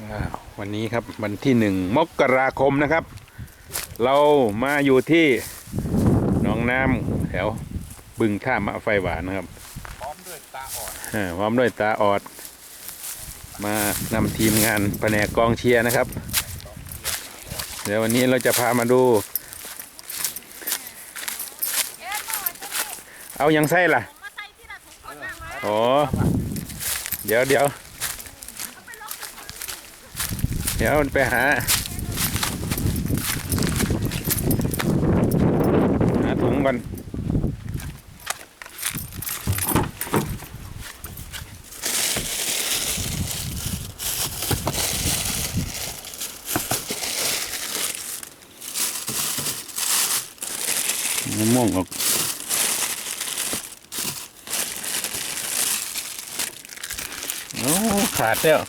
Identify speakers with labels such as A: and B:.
A: อ้าววันนี้ครับวันที่หนึ่งมกราคมนะครับ เรามาอยู่ที่หนองน้ำแถวบึงท่ามะไฟหวานนะครับ
B: พร้อมด้วยตาอ่อน
A: อ่าพร้อมด้วยตาออด มานำทีมงานแผนกกองเชียร์นะครับ เดี๋ยววันนี้เราจะพามาดู เอายังไส้ล่ะ
C: มาใส่ที่ละถุงก่อนนะมา
A: โอ้เดี๋ยวเดี๋ยว เดี๋ยวมันไปหา หาถุงก่อนมะม่วงออกโอ้ขาดแล้ว